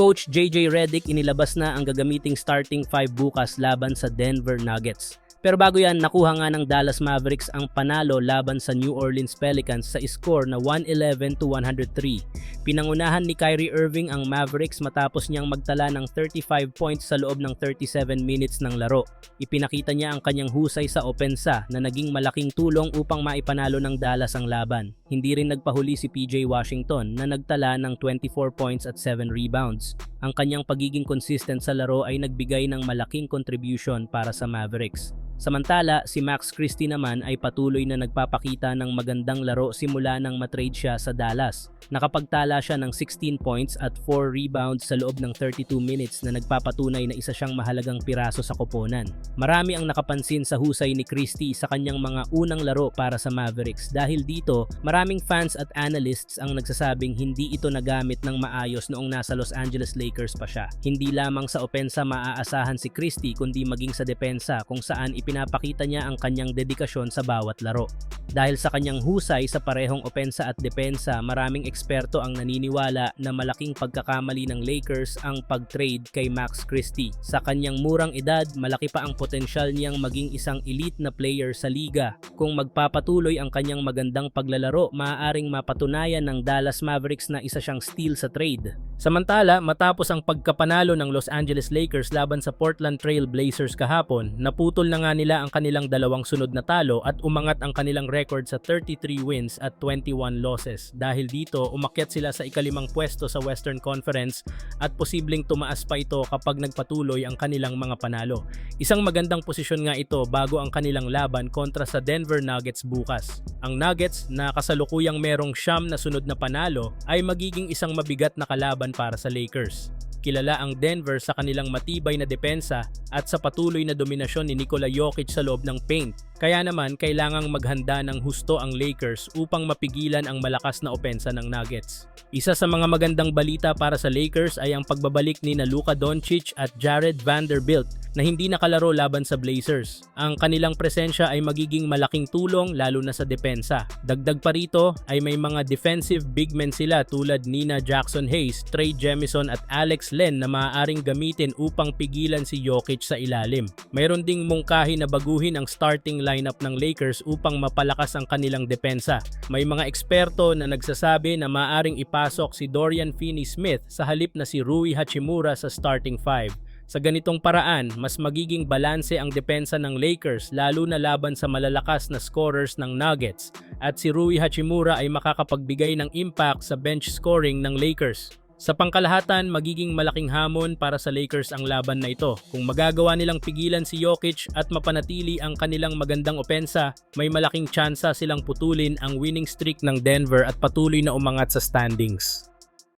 Coach JJ Redick inilabas na ang gagamiting starting 5 bukas laban sa Denver Nuggets. Pero bago yan, nakuha nga ng Dallas Mavericks ang panalo laban sa New Orleans Pelicans sa score na 111 to 103. Pinangunahan ni Kyrie Irving ang Mavericks matapos niyang magtala ng 35 points sa loob ng 37 minutes ng laro. Ipinakita niya ang kanyang husay sa opensa na naging malaking tulong upang maipanalo ng Dallas ang laban. Hindi rin nagpahuli si PJ Washington na nagtala ng 24 points at 7 rebounds. Ang kanyang pagiging consistent sa laro ay nagbigay ng malaking contribution para sa Mavericks. Samantala, si Max Christie naman ay patuloy na nagpapakita ng magandang laro simula nang matrade siya sa Dallas. Nakapagtala siya ng 16 points at 4 rebounds sa loob ng 32 minutes na nagpapatunay na isa siyang mahalagang piraso sa koponan. Marami ang nakapansin sa husay ni Christie sa kanyang mga unang laro para sa Mavericks dahil dito maraming fans at analysts ang nagsasabing hindi ito nagamit ng maayos noong nasa Los Angeles Lakers pa siya. Hindi lamang sa opensa maaasahan si Christie kundi maging sa depensa kung saan ipinapakita niya ang kanyang dedikasyon sa bawat laro. Dahil sa kanyang husay sa parehong opensa at depensa, maraming eksperto ang naniniwala na malaking pagkakamali ng Lakers ang pag-trade kay Max Christie. Sa kanyang murang edad, malaki pa ang potensyal niyang maging isang elite na player sa liga. Kung magpapatuloy ang kanyang magandang paglalaro, maaaring mapatunayan ng Dallas Mavericks na isa siyang steal sa trade. Samantala, matapos ang pagkapanalo ng Los Angeles Lakers laban sa Portland Trail Blazers kahapon, naputol na nga nila ang kanilang dalawang sunod na talo at umangat ang kanilang record sa 33 wins at 21 losses. Dahil dito, umakyat sila sa ikalimang pwesto sa Western Conference at posibleng tumaas pa ito kapag nagpatuloy ang kanilang mga panalo. Isang magandang posisyon nga ito bago ang kanilang laban kontra sa Denver Nuggets bukas. Ang Nuggets na kasalukuyang merong siyam na sunod na panalo ay magiging isang mabigat na kalaban para sa Lakers. Kilala ang Denver sa kanilang matibay na depensa at sa patuloy na dominasyon ni Nikola Jokic sa loob ng paint. Kaya naman kailangang maghanda ng husto ang Lakers upang mapigilan ang malakas na opensa ng Nuggets. Isa sa mga magandang balita para sa Lakers ay ang pagbabalik ni na Luka Doncic at Jared Vanderbilt na hindi nakalaro laban sa Blazers. Ang kanilang presensya ay magiging malaking tulong lalo na sa depensa. Dagdag pa rito ay may mga defensive big men sila tulad Nina Jackson Hayes, Trey Jemison at Alex Len na maaaring gamitin upang pigilan si Jokic sa ilalim. Mayroon ding mungkahi na baguhin ang starting lineup ng Lakers upang mapalakas ang kanilang depensa. May mga eksperto na nagsasabi na maaaring ipasok si Dorian Finney-Smith sa halip na si Rui Hachimura sa starting five. Sa ganitong paraan, mas magiging balanse ang depensa ng Lakers lalo na laban sa malalakas na scorers ng Nuggets at si Rui Hachimura ay makakapagbigay ng impact sa bench scoring ng Lakers. Sa pangkalahatan, magiging malaking hamon para sa Lakers ang laban na ito. Kung magagawa nilang pigilan si Jokic at mapanatili ang kanilang magandang opensa, may malaking tsansa silang putulin ang winning streak ng Denver at patuloy na umangat sa standings.